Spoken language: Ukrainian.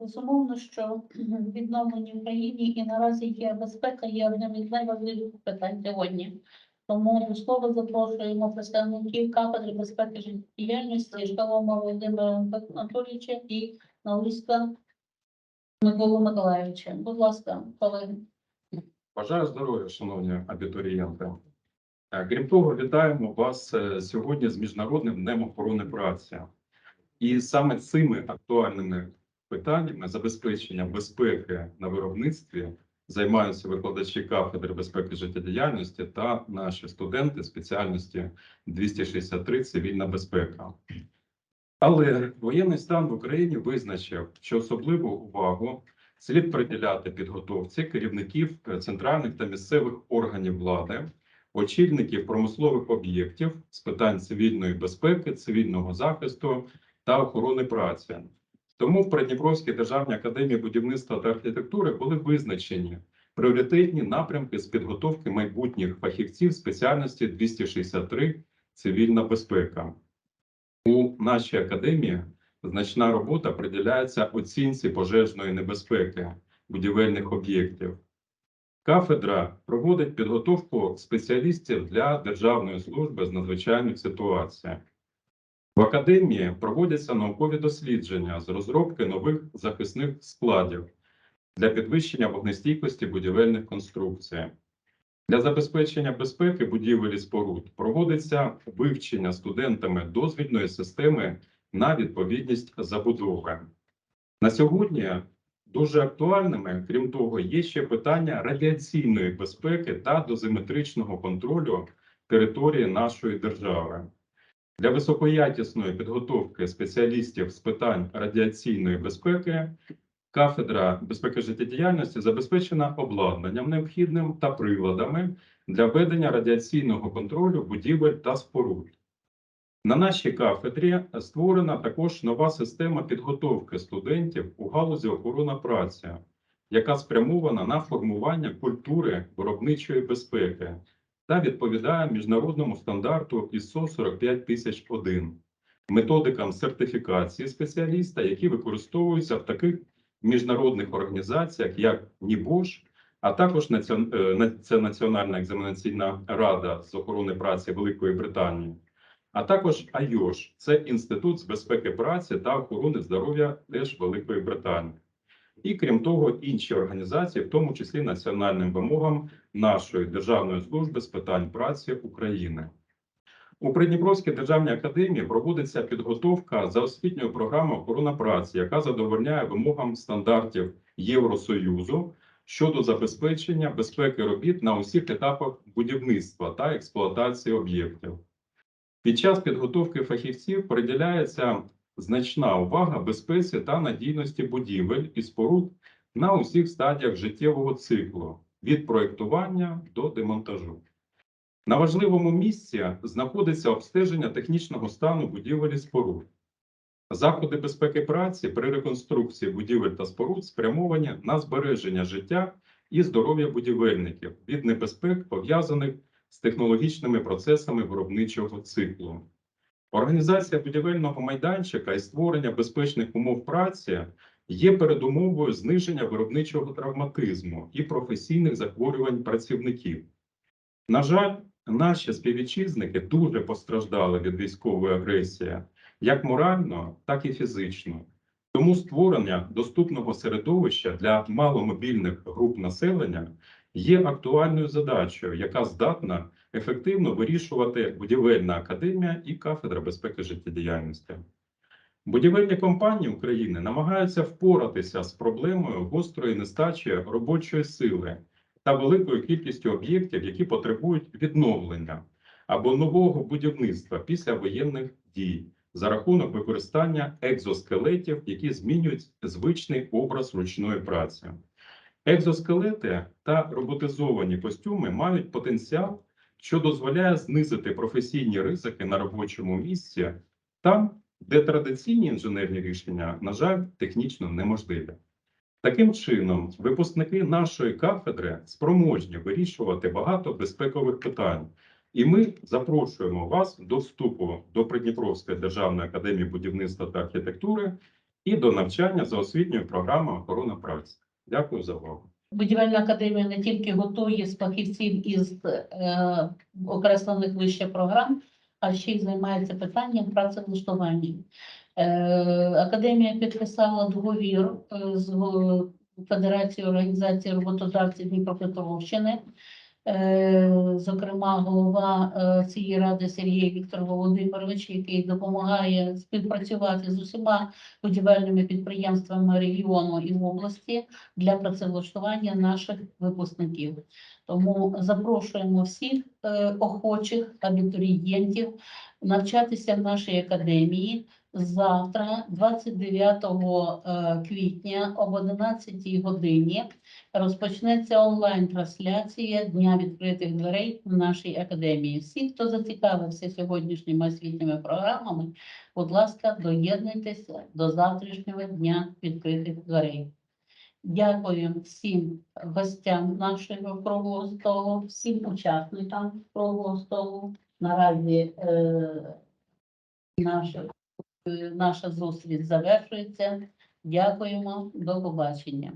Безумовно, що відновлення в країні і наразі є безпека, є одним із найважливіших питань сьогодні. Тому до слова запрошуємо представників кафедри безпеки життєдіяльності Шкалома Володимира Анатолійовича і Науська Миколу Миколаївича. Будь ласка, колеги. Бажаю здоров'я, шановні абітурієнти. Е, Крім того, вітаємо вас е, сьогодні з Міжнародним днем охорони праці. І саме цими актуальними питаннями забезпечення безпеки на виробництві займаються викладачі кафедри безпеки життєдіяльності та наші студенти спеціальності 263 цивільна безпека. Але воєнний стан в Україні визначив, що особливу увагу слід приділяти підготовці керівників центральних та місцевих органів влади, очільників промислових об'єктів з питань цивільної безпеки, цивільного захисту та охорони праці. Тому в Придніпровській державній академії будівництва та архітектури були визначені пріоритетні напрямки з підготовки майбутніх фахівців спеціальності 263 цивільна безпека. У нашій академії значна робота приділяється оцінці пожежної небезпеки будівельних об'єктів. Кафедра проводить підготовку спеціалістів для Державної служби з надзвичайних ситуацій. В академії проводяться наукові дослідження з розробки нових захисних складів для підвищення вогнестійкості будівельних конструкцій. Для забезпечення безпеки будівель і споруд проводиться вивчення студентами дозвільної системи на відповідність забудови. На сьогодні дуже актуальними, крім того, є ще питання радіаційної безпеки та дозиметричного контролю території нашої держави. Для високоякісної підготовки спеціалістів з питань радіаційної безпеки кафедра безпеки життєдіяльності забезпечена обладнанням необхідним та приладами для ведення радіаційного контролю будівель та споруд. На нашій кафедрі створена також нова система підготовки студентів у галузі охорона праці, яка спрямована на формування культури виробничої безпеки та відповідає міжнародному стандарту ISO 45001, методикам сертифікації спеціаліста, які використовуються в таких міжнародних організаціях, як НІБОШ, а також е, це Національна екзаменаційна рада з охорони праці Великої Британії а також АЙОШ це Інститут з безпеки праці та охорони здоров'я теж Великої Британії. І крім того, інші організації, в тому числі національним вимогам нашої Державної служби з питань праці України. У Придніпровській державній академії проводиться підготовка за освітньою програмою охорона праці, яка задовольняє вимогам стандартів Євросоюзу щодо забезпечення безпеки робіт на усіх етапах будівництва та експлуатації об'єктів. Під час підготовки фахівців приділяється значна увага безпеці та надійності будівель і споруд на усіх стадіях життєвого циклу від проєктування до демонтажу. На важливому місці знаходиться обстеження технічного стану будівель і споруд. Заходи безпеки праці при реконструкції будівель та споруд спрямовані на збереження життя і здоров'я будівельників від небезпек, пов'язаних з технологічними процесами виробничого циклу. Організація будівельного майданчика і створення безпечних умов праці є передумовою зниження виробничого травматизму і професійних захворювань працівників. На жаль, наші співвітчизники дуже постраждали від військової агресії, як морально, так і фізично. Тому створення доступного середовища для маломобільних груп населення є актуальною задачею, яка здатна ефективно вирішувати будівельна академія і кафедра безпеки життєдіяльності. Будівельні компанії України намагаються впоратися з проблемою гострої нестачі робочої сили та великою кількістю об'єктів, які потребують відновлення або нового будівництва після воєнних дій за рахунок використання екзоскелетів, які змінюють звичний образ ручної праці. Екзоскелети та роботизовані костюми мають потенціал, що дозволяє знизити професійні ризики на робочому місці там, де традиційні інженерні рішення, на жаль, технічно неможливі. Таким чином, випускники нашої кафедри спроможні вирішувати багато безпекових питань, і ми запрошуємо вас до вступу до Придніпровської державної академії будівництва та архітектури і до навчання за освітньою програмою охорони праці. Дякую за увагу. Будівельна академія не тільки готує фахівців із е, окреслених вище програм, а ще й займається питанням працевлаштування. Е, академія підписала договір е, з Федерацією організації роботодавців Дніпропетровщини. Е, Зокрема, голова е, цієї ради Сергій Віктор Володимирович, який допомагає співпрацювати з усіма будівельними підприємствами регіону і області для працевлаштування наших випускників. Тому запрошуємо всіх е, охочих абітурієнтів навчатися в нашій академії завтра, 29 е, квітня об 11 годині. Розпочнеться онлайн-трансляція Дня відкритих дверей в нашій академії. Всі, хто зацікавився сьогоднішніми освітніми програмами, будь ласка, доєднуйтеся до завтрашнього дня відкритих дверей. Дякую всім гостям нашого круглого столу, всім учасникам круглого столу. Наразі е, наша, е, наша зустріч завершується. Дякуємо, до побачення.